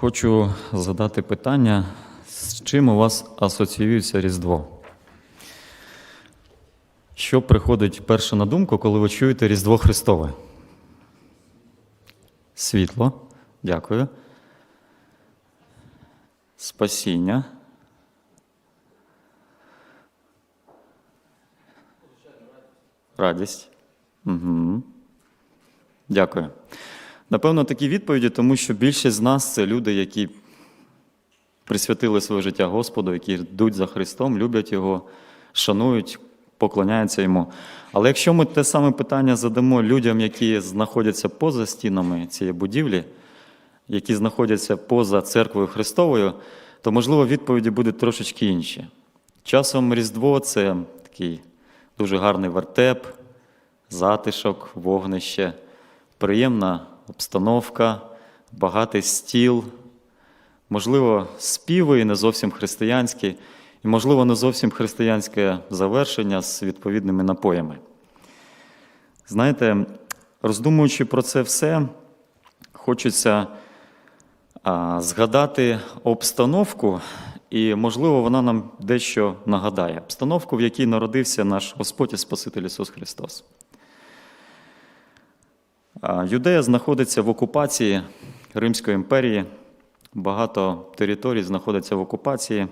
Хочу задати питання, з чим у вас асоціюється Різдво? Що приходить перше на думку, коли ви чуєте Різдво Христове? Світло. Дякую. Спасіння. Радість. Угу. Дякую. Напевно, такі відповіді, тому що більшість з нас це люди, які присвятили своє життя Господу, які йдуть за Христом, люблять Його, шанують, поклоняються Йому. Але якщо ми те саме питання задамо людям, які знаходяться поза стінами цієї будівлі, які знаходяться поза церквою Христовою, то, можливо, відповіді будуть трошечки інші. Часом Різдво це такий дуже гарний вертеп, затишок, вогнище, приємна обстановка, багатий стіл, можливо, співи не зовсім християнські, і, можливо, не зовсім християнське завершення з відповідними напоями. Знаєте, роздумуючи про це все, хочеться згадати обстановку, і, можливо, вона нам дещо нагадає. Обстановку, в якій народився наш Господь і Спаситель Ісус Христос. Юдея знаходиться в окупації Римської імперії. Багато територій знаходиться в окупації.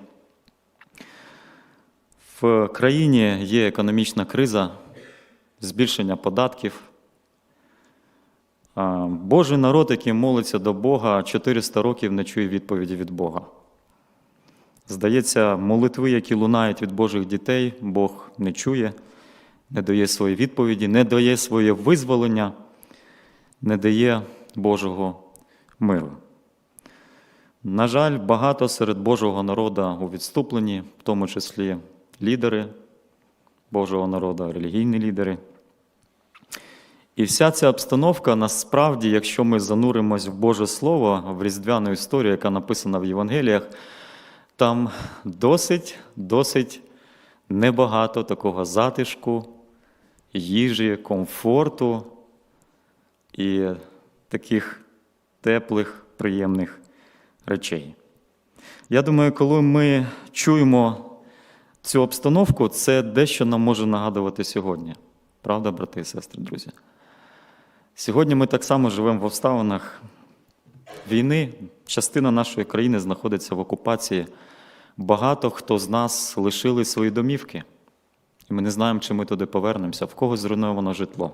В країні є економічна криза, збільшення податків. Божий народ, який молиться до Бога, 400 років не чує відповіді від Бога. Здається, молитви, які лунають від Божих дітей, Бог не чує, не дає свої відповіді, не дає своє визволення, не дає Божого миру. На жаль, багато серед Божого народу у відступленні, в тому числі лідери Божого народу, релігійні лідери. І вся ця обстановка насправді, якщо ми зануримось в Боже Слово, в різдвяну історію, яка написана в Євангеліях, там досить, досить небагато такого затишку, їжі, комфорту і таких теплих, приємних речей. Я думаю, коли ми чуємо цю обстановку, це дещо нам може нагадувати сьогодні. Правда, брати і сестри, друзі? Сьогодні ми так само живемо в обставинах війни. Частина нашої країни знаходиться в окупації. Багато хто з нас лишили свої домівки, і ми не знаємо, чи ми туди повернемося, в когось зруйновано житло.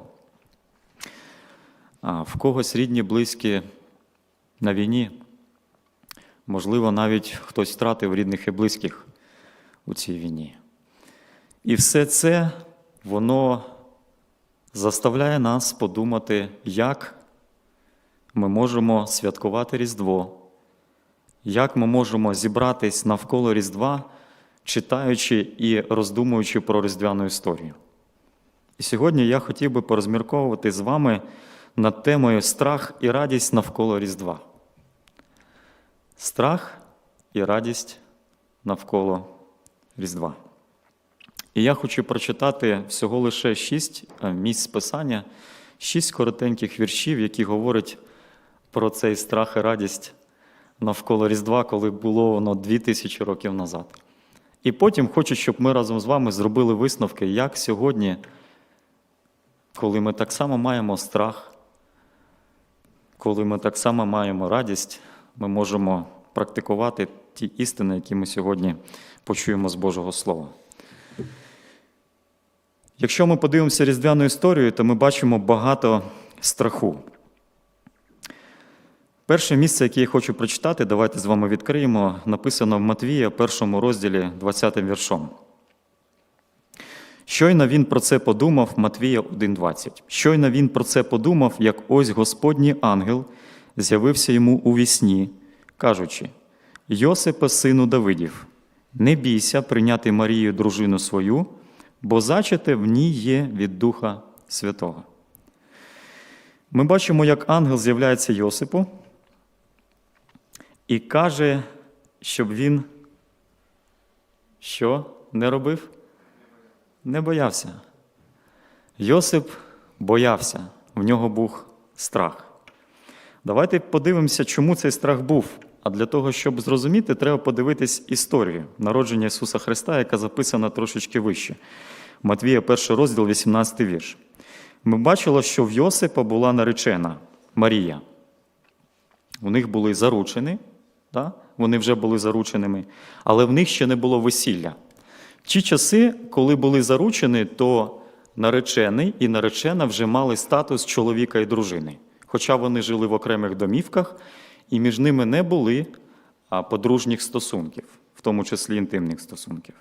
А в когось рідні, близькі на війні. Можливо, навіть хтось втратив рідних і близьких у цій війні. І все це, воно заставляє нас подумати, як ми можемо святкувати Різдво, як ми можемо зібратись навколо Різдва, читаючи і роздумуючи про різдвяну історію. І сьогодні я хотів би порозмірковувати з вами над темою страх і радість навколо Різдва. Страх і радість навколо Різдва. І я хочу прочитати всього лише шість е, місць писання, шість коротеньких віршів, які говорять про цей страх і радість навколо Різдва, коли було воно дві тисячі років назад. І потім хочу, щоб ми разом з вами зробили висновки, як сьогодні, коли ми так само маємо страх, коли ми так само маємо радість, ми можемо практикувати ті істини, які ми сьогодні почуємо з Божого Слова. Якщо ми подивимося різдвяну історію, то ми бачимо багато страху. Перше місце, яке я хочу прочитати, давайте з вами відкриємо, написано в Матвія, першому розділі 20 віршом. Щойно він про це подумав, Матвія 1,20. Щойно він про це подумав, як ось Господній ангел з'явився йому у вісні, кажучи: Йосипе, сину Давидів, не бійся прийняти Марію, дружину свою, бо зачате в ній є від Духа Святого. Ми бачимо, як ангел з'являється Йосипу і каже, щоб він що не робив? Не боявся. Йосип боявся, в нього був страх. Давайте подивимося, чому цей страх був. А для того, щоб зрозуміти, треба подивитись історію народження Ісуса Христа, яка записана трошечки вище. Матвія, перший розділ, 18 вірш. Ми бачили, що в Йосипа була наречена Марія. У них були заручені, да? вони вже були зарученими, але в них ще не було весілля. Ті часи, коли були заручені, то наречений і наречена вже мали статус чоловіка і дружини. Хоча вони жили в окремих домівках, і між ними не були подружніх стосунків, в тому числі інтимних стосунків.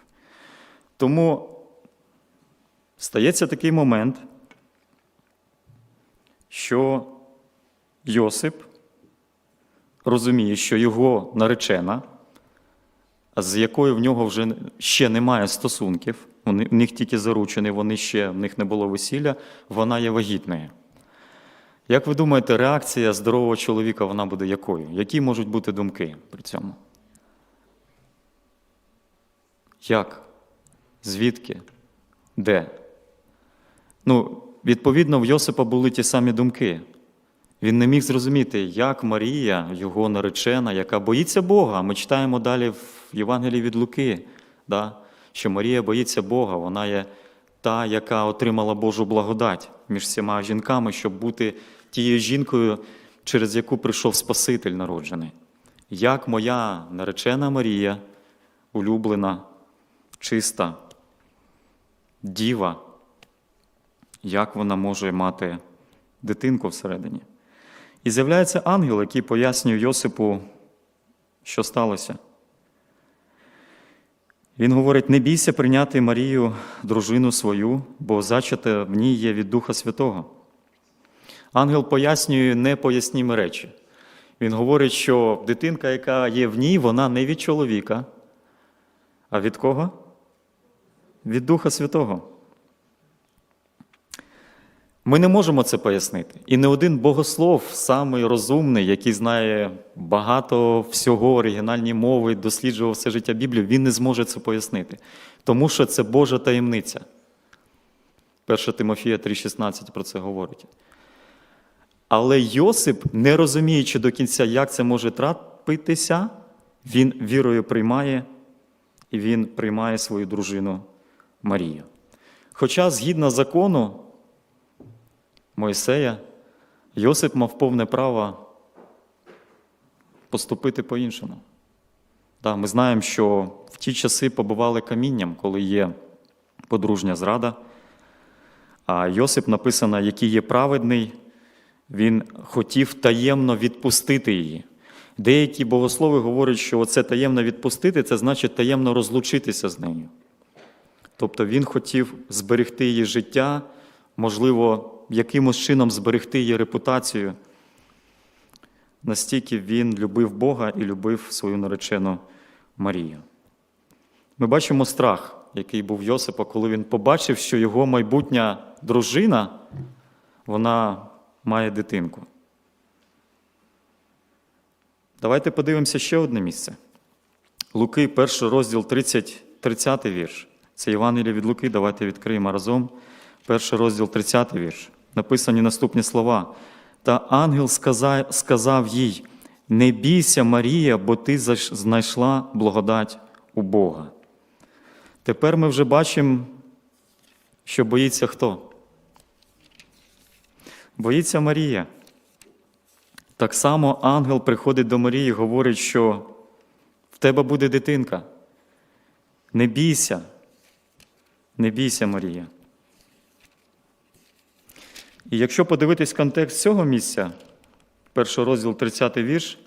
Тому стається такий момент, що Йосип розуміє, що його наречена, з якою в нього вже ще немає стосунків, в них тільки заручені, вони ще, в них не було весілля, вона є вагітною. Як ви думаєте, реакція здорового чоловіка вона буде якою? Які можуть бути думки при цьому? Як? Звідки? Де? Ну, відповідно, в Йосипа були ті самі думки. Він не міг зрозуміти, як Марія, його наречена, яка боїться Бога. Ми читаємо далі в Євангелії від Луки, да? що Марія боїться Бога, вона є та, яка отримала Божу благодать між всіма жінками, щоб бути тією жінкою, через яку прийшов Спаситель народжений. Як моя наречена Марія, улюблена, чиста, діва, як вона може мати дитинку всередині? І з'являється ангел, який пояснює Йосипу, що сталося. Він говорить: не бійся прийняти Марію, дружину свою, бо зачате в ній є від Духа Святого. Ангел пояснює непоясніми речі. Він говорить, що дитинка, яка є в ній, вона не від чоловіка. А від кого? Від Духа Святого. Ми не можемо це пояснити. І не один богослов, самий розумний, який знає багато всього оригінальні мови, досліджував все життя Біблії, він не зможе це пояснити. Тому що це Божа таємниця. 1 Тимофія 3,16 про це говорить. Але Йосип, не розуміючи до кінця, як це може трапитися, він вірою приймає, і він приймає свою дружину Марію. Хоча, згідно закону, Мойсея, Йосип мав повне право поступити по-іншому. Да, ми знаємо, що в ті часи побивали камінням, коли є подружня зрада. А Йосип написано, який є праведний, він хотів таємно відпустити її. Деякі богослови говорять, що це таємно відпустити, це значить таємно розлучитися з нею. Тобто він хотів зберегти її життя, можливо, якимось чином зберегти її репутацію. Настільки він любив Бога і любив свою наречену Марію. Ми бачимо страх, який був Йосипа, коли він побачив, що його майбутня дружина вона має дитинку. Давайте подивимося ще одне місце. Луки, перший розділ 30, 30 вірш. Це Євангеліє від Луки, давайте відкриємо разом. Перший розділ 30 вірш. Написані наступні слова. Та ангел сказав, сказав їй: Не бійся, Марія, бо ти знайшла благодать у Бога. Тепер ми вже бачимо, що боїться хто? Боїться Марія. Так само ангел приходить до Марії і говорить, що в тебе буде дитинка. Не бійся, не бійся, Марія. І якщо подивитись контекст цього місця, перший розділ 30 вірш,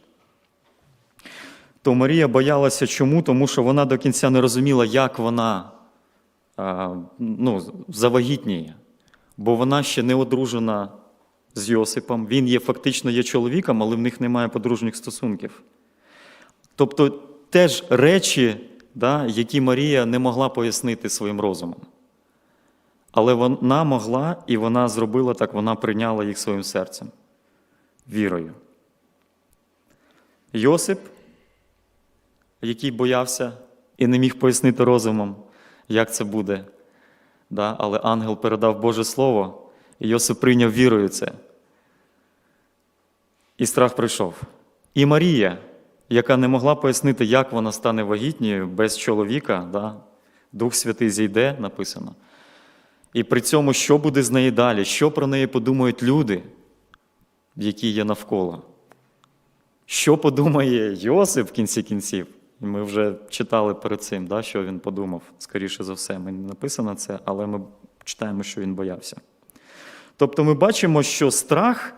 то Марія боялася чому? Тому що вона до кінця не розуміла, як вона ну, завагітніє. Бо вона ще не одружена з Йосипом. Він є фактично є чоловіком, але в них немає подружніх стосунків. Тобто теж речі, да, які Марія не могла пояснити своїм розумом. Але вона могла і вона зробила так, вона прийняла їх своїм серцем, вірою. Йосип, який боявся і не міг пояснити розумом, як це буде. Да? Але ангел передав Боже Слово, і Йосип прийняв вірою це. І страх прийшов. І Марія, яка не могла пояснити, як вона стане вагітньою без чоловіка, да? Дух Святий зійде, написано. І при цьому, що буде з нею далі, що про неї подумають люди, які є навколо. Що подумає Йосип в кінці кінців? Ми вже читали перед цим, да, що він подумав, скоріше за все. Мені не написано це, але ми читаємо, що він боявся. Тобто ми бачимо, що страх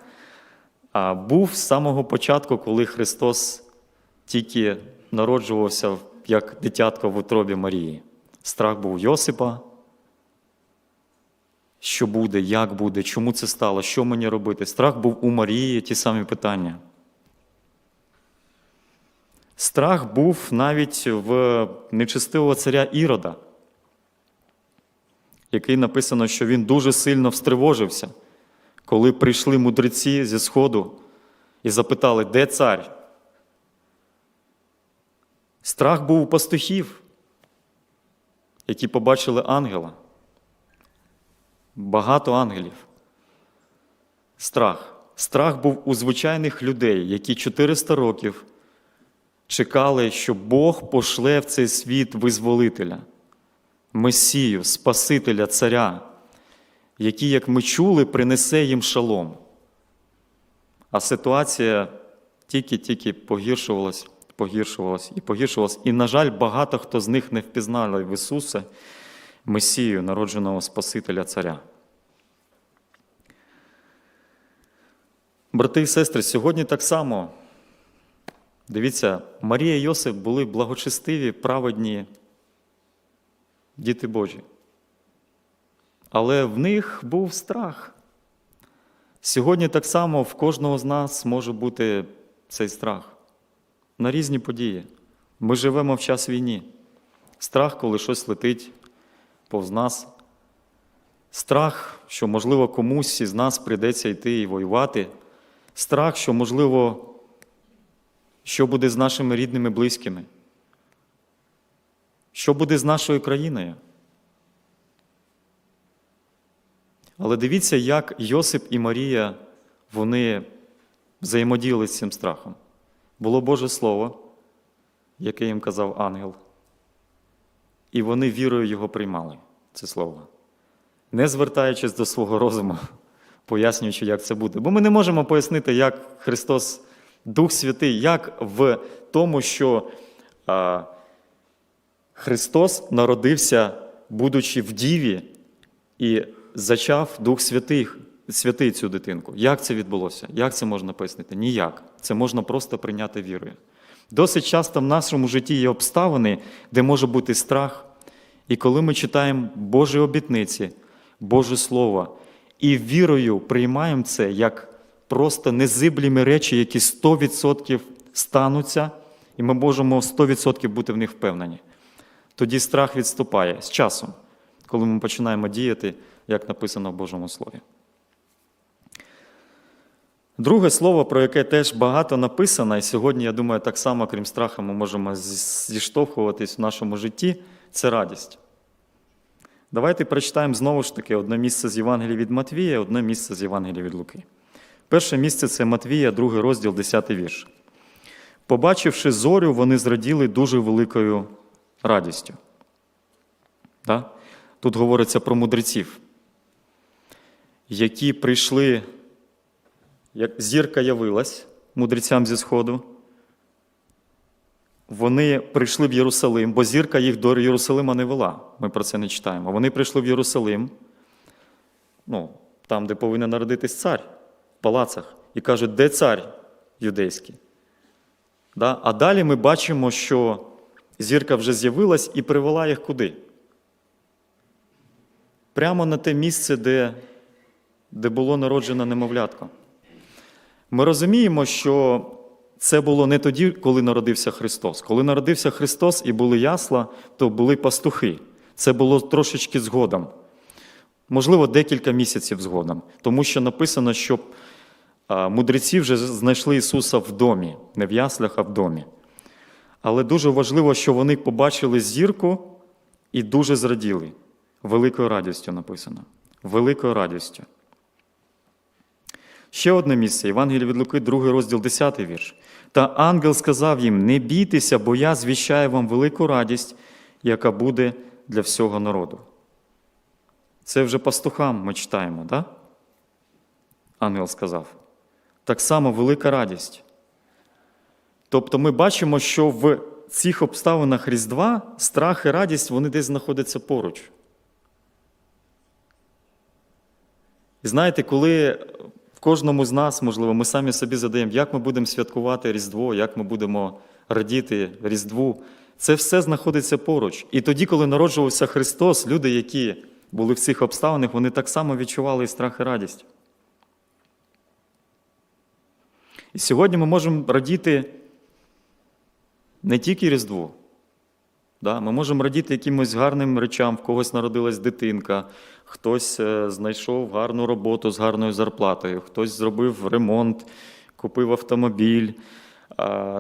був з самого початку, коли Христос тільки народжувався як дитятко в утробі Марії. Страх був Йосипа. Що буде, як буде, чому це стало, що мені робити? Страх був у Марії, ті самі питання. Страх був навіть в нечестивого царя Ірода, який написано, що він дуже сильно встривожився, коли прийшли мудреці зі Сходу і запитали, де цар? Страх був у пастухів, які побачили ангела. Багато ангелів. Страх. Страх був у звичайних людей, які 400 років чекали, що Бог пошле в цей світ визволителя, Месію, Спасителя, Царя, який, як ми чули, принесе їм шалом. А ситуація тільки-тільки погіршувалась, погіршувалась і погіршувалась. І, на жаль, багато хто з них не впізнали в Ісуса, Месію, народженого Спасителя Царя. Брати і сестри, сьогодні так само. Дивіться, Марія і Йосип були благочестиві, праведні діти Божі. Але в них був страх. Сьогодні так само в кожного з нас може бути цей страх на різні події. Ми живемо в час війни. Страх, коли щось летить повз нас. Страх, що, можливо, комусь із нас прийдеться йти і воювати. Страх, що, можливо, що буде з нашими рідними близькими? Що буде з нашою країною? Але дивіться, як Йосип і Марія вони взаємодіяли з цим страхом. Було Боже Слово, яке їм казав ангел, і вони вірою його приймали, це слово, не звертаючись до свого розуму, пояснюючи, як це буде. Бо ми не можемо пояснити, як Христос, Дух Святий, як в тому, що а, Христос народився, будучи в Діві, і зачав Дух Святий, Святий цю дитинку. Як це відбулося? Як це можна пояснити? Ніяк. Це можна просто прийняти вірою. Досить часто в нашому житті є обставини, де може бути страх. І коли ми читаємо Божі обітниці, Боже Слово, і вірою приймаємо це як просто незиблімі речі, які 100% стануться, і ми можемо 100% бути в них впевнені. Тоді страх відступає з часом, коли ми починаємо діяти, як написано в Божому Слові. Друге слово, про яке теж багато написано, і сьогодні, я думаю, так само, крім страха, ми можемо зіштовхуватись в нашому житті, це радість. Давайте прочитаємо знову ж таки одне місце з Євангелія від Матвія, одне місце з Євангелія від Луки. Перше місце це Матвія, другий розділ, 10 вірш. Побачивши зорю, вони зраділи дуже великою радістю. Да? Тут говориться про мудреців, які прийшли, як зірка явилась мудрецям зі Сходу. Вони прийшли в Єрусалим, бо зірка їх до Єрусалима не вела. Ми про це не читаємо. Вони прийшли в Єрусалим, ну, там, де повинен народитись цар, в палацах, і кажуть, де цар юдейський? Да? А далі ми бачимо, що зірка вже з'явилась і привела їх куди? Прямо на те місце, де, де було народжено немовлятко. Ми розуміємо, що це було не тоді, коли народився Христос. Коли народився Христос і були ясла, то були пастухи. Це було трошечки згодом. Можливо, декілька місяців згодом. Тому що написано, що мудреці вже знайшли Ісуса в домі, не в яслях, а в домі. Але дуже важливо, що вони побачили зірку і дуже зраділи. Великою радістю написано. Великою радістю. Ще одне місце, Євангелія від Луки, 2 розділ, 10 вірш. Та ангел сказав їм: Не бійтеся, бо я звіщаю вам велику радість, яка буде для всього народу. Це вже пастухам ми читаємо, так? Ангел сказав. Так само велика радість. Тобто ми бачимо, що в цих обставинах Різдва страх і радість вони десь знаходяться поруч. І знаєте, коли кожному з нас, можливо, ми самі собі задаємо, як ми будемо святкувати Різдво, як ми будемо радіти Різдву, це все знаходиться поруч. І тоді, коли народжувався Христос, люди, які були в цих обставинах, вони так само відчували і страх і радість. І сьогодні ми можемо радіти не тільки Різдву. Да? Ми можемо радіти якимось гарним речам, в когось народилась дитинка, хтось е, знайшов гарну роботу з гарною зарплатою, хтось зробив ремонт, купив автомобіль,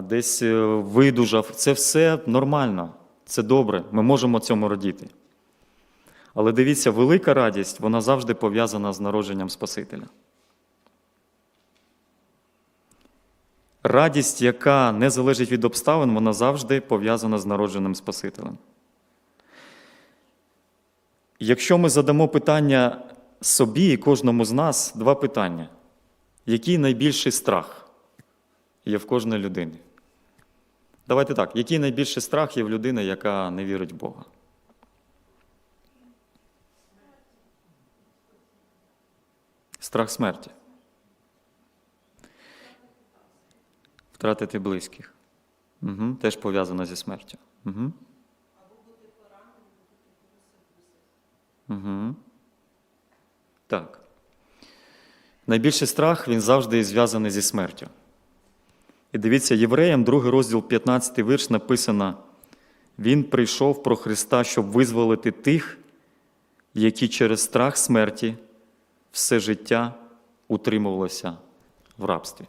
десь е, видужав. Це все нормально, це добре, ми можемо цьому радіти. Але дивіться, велика радість, вона завжди пов'язана з народженням Спасителя. Радість, яка не залежить від обставин, вона завжди пов'язана з народженим Спасителем. Якщо ми задамо питання собі і кожному з нас, два питання. Який найбільший страх є в кожної людини? Давайте так, який найбільший страх є в людини, яка не вірить в Бога? Страх смерті. Втратити близьких. Угу. Теж пов'язано зі смертю. Угу. Угу. Так. Найбільший страх він завжди зв'язаний зі смертю. І дивіться, євреям, другий розділ 15 вірш написано: Він прийшов про Христа, щоб визволити тих, які через страх смерті все життя утримувалися в рабстві.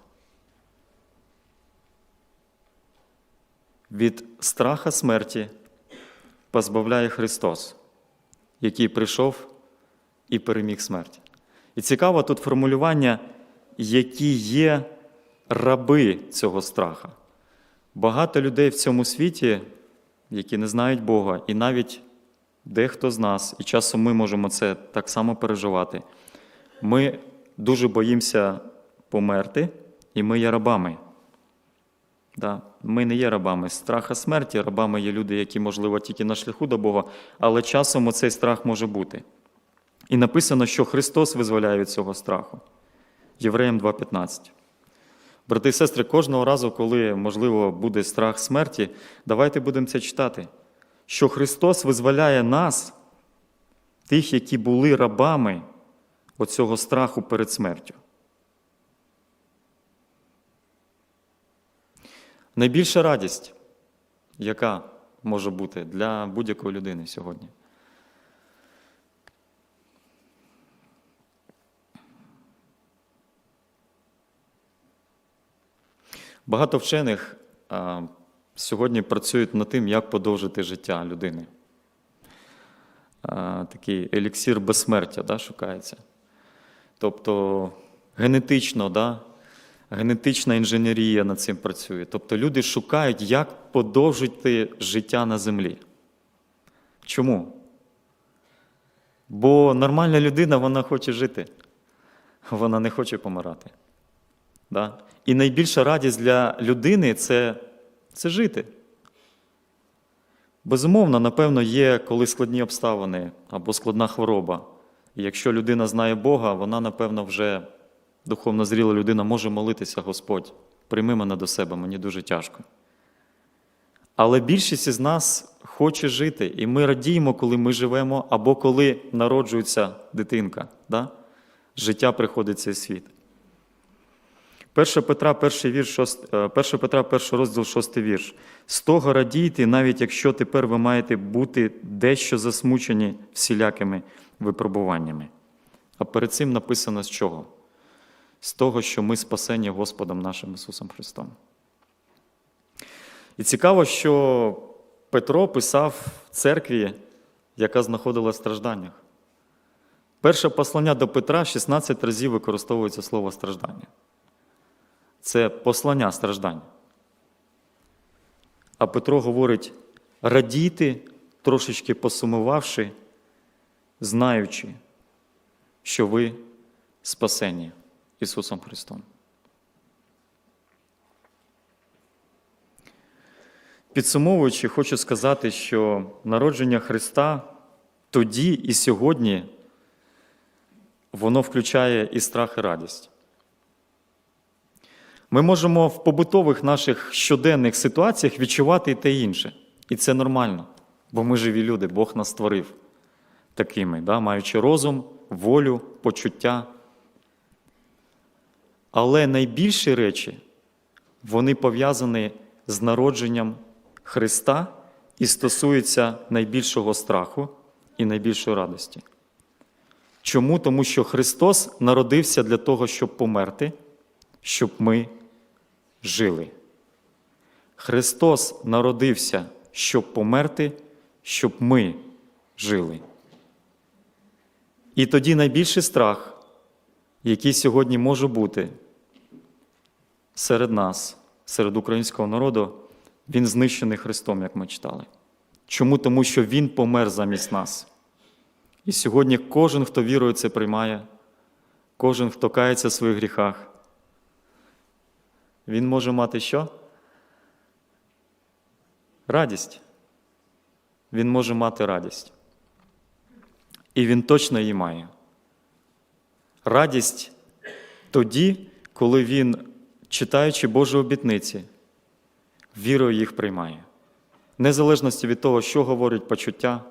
Від страха смерті позбавляє Христос, який прийшов і переміг смерть. І цікаво тут формулювання, які є раби цього страха. Багато людей в цьому світі, які не знають Бога, і навіть дехто з нас, і часом ми можемо це так само переживати. Ми дуже боїмося померти, і ми є рабами. Да. Ми не є рабами страха смерті. Рабами є люди, які, можливо, тільки на шляху до Бога, але часом оцей страх може бути. І написано, що Христос визволяє від цього страху. Євреям 2,15. Брати і сестри, кожного разу, коли, можливо, буде страх смерті, давайте будемо це читати. Що Христос визволяє нас, тих, які були рабами оцього страху перед смертю. Найбільша радість, яка може бути для будь-якої людини сьогодні. Багато вчених а, сьогодні працюють над тим, як подовжити життя людини. А, такий еліксір безсмертя да, шукається. Тобто генетично, да, генетична інженерія над цим працює. Тобто люди шукають, як подовжити життя на землі. Чому? Бо нормальна людина вона хоче жити, вона не хоче помирати. Да? І найбільша радість для людини це, це жити. Безумовно, напевно, є коли складні обставини або складна хвороба. І якщо людина знає Бога, вона, напевно, вже духовно зріла людина може молитися, Господь, прийми мене до себе, мені дуже тяжко. Але більшість із нас хоче жити, і ми радіємо, коли ми живемо, або коли народжується дитинка. Да? Життя приходить в цей світ. 1 Петра, 1 вірш, 6, 1 Петра, 1 розділ, 6 вірш. З того радійте, навіть якщо тепер ви маєте бути дещо засмучені всілякими випробуваннями. А перед цим написано з чого? З того, що ми спасені Господом нашим Ісусом Христом. І цікаво, що Петро писав церкві, яка знаходилася в стражданнях. Перше послання до Петра 16 разів використовується слово страждання. Це послання страждання. А Петро говорить: радійте, трошечки посумувавши, знаючи, що ви спасені Ісусом Христом. Підсумовуючи, хочу сказати, що народження Христа тоді і сьогодні воно включає і страх, і радість. Ми можемо в побутових наших щоденних ситуаціях відчувати і те інше. І це нормально, бо ми живі люди, Бог нас створив такими, да? маючи розум, волю, почуття. Але найбільші речі вони пов'язані з народженням Христа і стосуються найбільшого страху і найбільшої радості. Чому? Тому що Христос народився для того, щоб померти, щоб ми жили. Христос народився, щоб померти, щоб ми жили. І тоді найбільший страх, який сьогодні може бути серед нас, серед українського народу, він знищений Христом, як ми читали. Чому? Тому що Він помер замість нас. І сьогодні кожен, хто вірує, це приймає, кожен, хто кається в своїх гріхах, він може мати що? Радість. Він може мати радість. І він точно її має. Радість тоді, коли він, читаючи Божі обітниці, вірою їх приймає. Незалежності від того, що говорять почуття,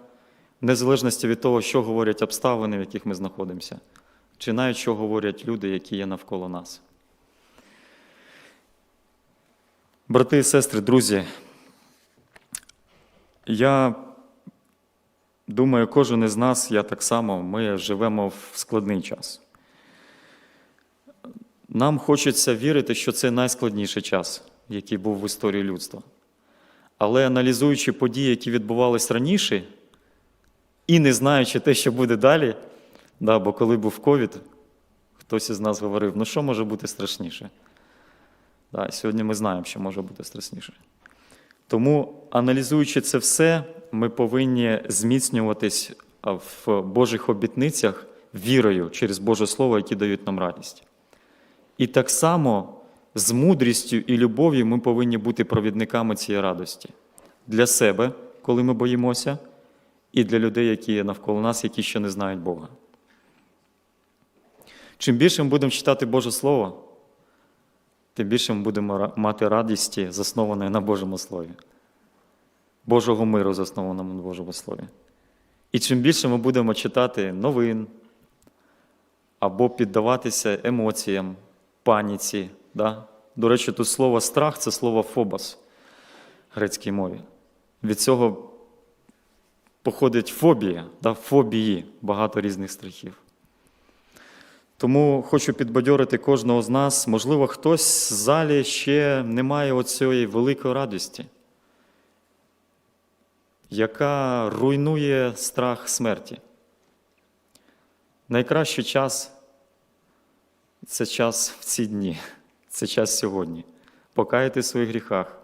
незалежності від того, що говорять обставини, в яких ми знаходимося, чи навіть що говорять люди, які є навколо нас. Брати і сестри, друзі, я думаю, кожен із нас, я так само, ми живемо в складний час. Нам хочеться вірити, що це найскладніший час, який був в історії людства. Але аналізуючи події, які відбувалися раніше, і не знаючи те, що буде далі, да, бо коли був ковід, хтось із нас говорив, ну що може бути страшніше? Да, сьогодні ми знаємо, що може бути страшніше. Тому, аналізуючи це все, ми повинні зміцнюватись в Божих обітницях вірою через Боже Слово, які дають нам радість. І так само з мудрістю і любов'ю ми повинні бути провідниками цієї радості для себе, коли ми боїмося, і для людей, які є навколо нас, які ще не знають Бога. Чим більше ми будемо читати Боже Слово, тим більше ми будемо мати радісті, заснованої на Божому Слові, Божого миру, заснованому на Божому Слові. І чим більше ми будемо читати новин або піддаватися емоціям, паніці. Да? До речі, тут слово страх це слово фобос в грецькій мові. Від цього походить фобія, да? фобії, багато різних страхів. Тому хочу підбадьорити кожного з нас. Можливо, хтось в залі ще не має оцієї великої радості, яка руйнує страх смерті. Найкращий час це час в ці дні, це час сьогодні. Покаяти в своїх гріхах,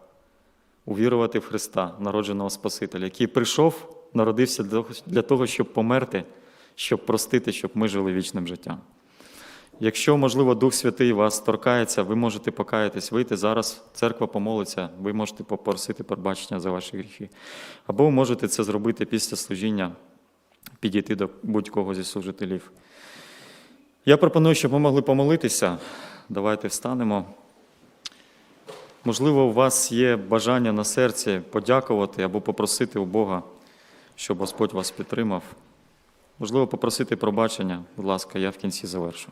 увірувати в Христа, народженого Спасителя, який прийшов, народився для того, щоб померти, щоб простити, щоб ми жили вічним життям. Якщо, можливо, Дух Святий вас торкається, ви можете покаятись, вийти зараз, церква помолиться, ви можете попросити пробачення за ваші гріхи. Або ви можете це зробити після служіння, підійти до будь-кого зі служителів. Я пропоную, щоб ми могли помолитися. Давайте встанемо. Можливо, у вас є бажання на серці подякувати або попросити у Бога, щоб Господь вас підтримав. Можливо, попросити пробачення. Будь ласка, я в кінці завершу.